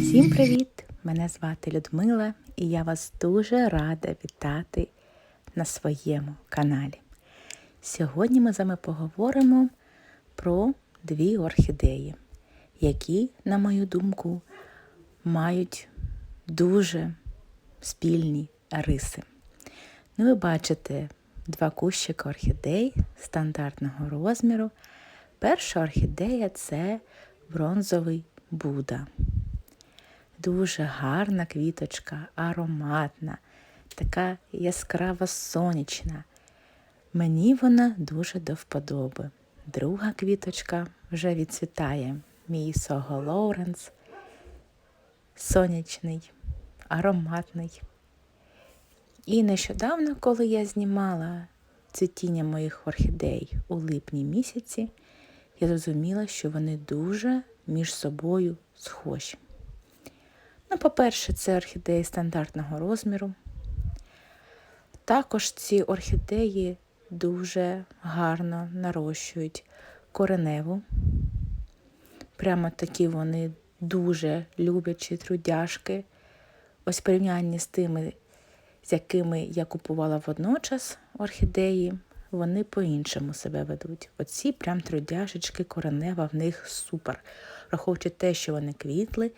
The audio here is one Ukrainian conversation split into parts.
Всім привіт! Мене звати Людмила і я вас дуже рада вітати на своєму каналі. Сьогодні ми з вами поговоримо про дві орхідеї, які, на мою думку, мають дуже спільні риси. Ну, ви бачите два кущика орхідей стандартного розміру. Перша орхідея це бронзовий Буда. Дуже гарна квіточка, ароматна, така яскрава сонячна. Мені вона дуже до вподоби. Друга квіточка вже відцвітає мій Сого Лоуренс. Сонячний, ароматний. І нещодавно, коли я знімала цвітіння моїх орхідей у липні місяці, я зрозуміла, що вони дуже між собою схожі. Ну, по-перше, це орхідеї стандартного розміру. Також ці орхідеї дуже гарно нарощують кореневу. Прямо такі вони дуже люблячі трудяшки. Ось порівнянні з тими, з якими я купувала водночас орхідеї, вони по-іншому себе ведуть. Оці прям трудяшечки, коренева в них супер. Враховуючи те, що вони квітли,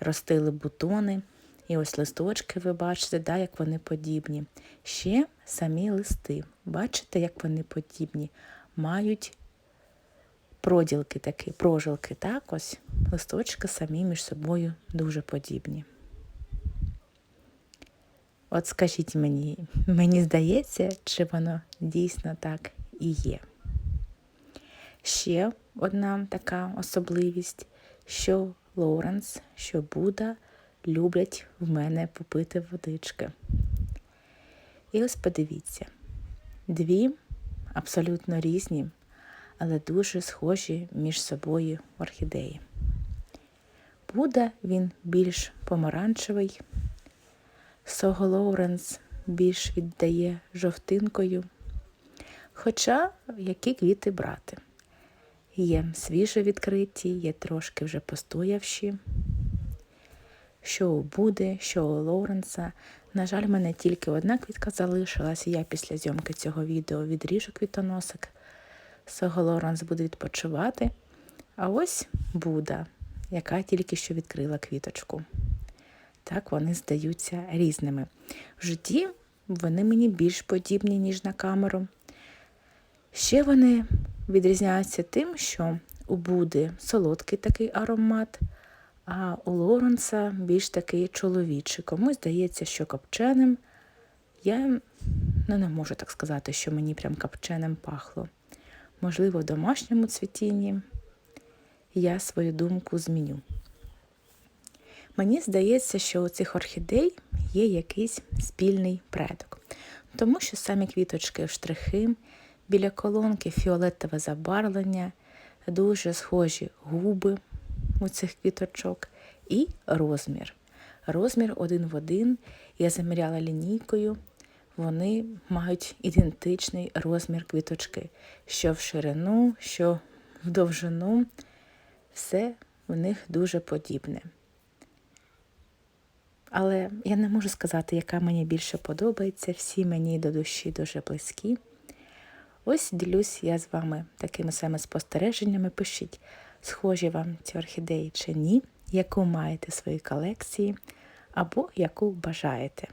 ростили бутони. І ось листочки, ви бачите, да, як вони подібні. Ще самі листи. Бачите, як вони подібні? Мають проділки такі, прожилки, так ось. Листочки самі між собою дуже подібні. От скажіть мені, мені здається, чи воно дійсно так і є. Ще одна така особливість, що Лоуренс, що Буда люблять в мене попити водички. І ось подивіться, дві абсолютно різні, але дуже схожі між собою орхідеї. Буда він більш помаранчевий, Сого Лоуренс більш віддає жовтинкою. Хоча які квіти брати. Є свіже відкриті, є трошки вже постоявші. Що у Буди, що у Лоуренса. На жаль, в мене тільки одна квітка залишилась, і я після зйомки цього відео відріжу квітоносик. Сого Лоуренс буде відпочивати. А ось Буда, яка тільки що відкрила квіточку. Так вони здаються різними. В житті вони мені більш подібні, ніж на камеру. Ще вони відрізняються тим, що у Буди солодкий такий аромат, а у Лоренса більш такий чоловічий. Комусь здається, що копченим. Я ну, не можу так сказати, що мені прям копченим пахло. Можливо, в домашньому цвітінні я свою думку зміню. Мені здається, що у цих орхідей є якийсь спільний предок, тому що самі квіточки в штрихи, біля колонки фіолетове забарвлення, дуже схожі губи у цих квіточок і розмір. Розмір один в один. Я заміряла лінійкою, вони мають ідентичний розмір квіточки, що в ширину, що в довжину, все в них дуже подібне. Але я не можу сказати, яка мені більше подобається. Всі мені до душі дуже близькі. Ось ділюсь я з вами такими самими спостереженнями. Пишіть, схожі вам ці орхідеї чи ні, яку маєте в своїй колекції, або яку бажаєте.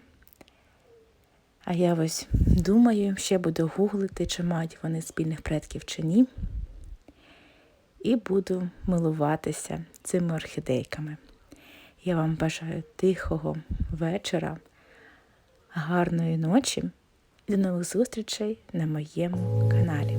А я ось думаю, ще буду гуглити, чи мають вони спільних предків чи ні. І буду милуватися цими орхідейками. Я вам бажаю тихого вечора, гарної ночі до нових зустрічей на моєму каналі.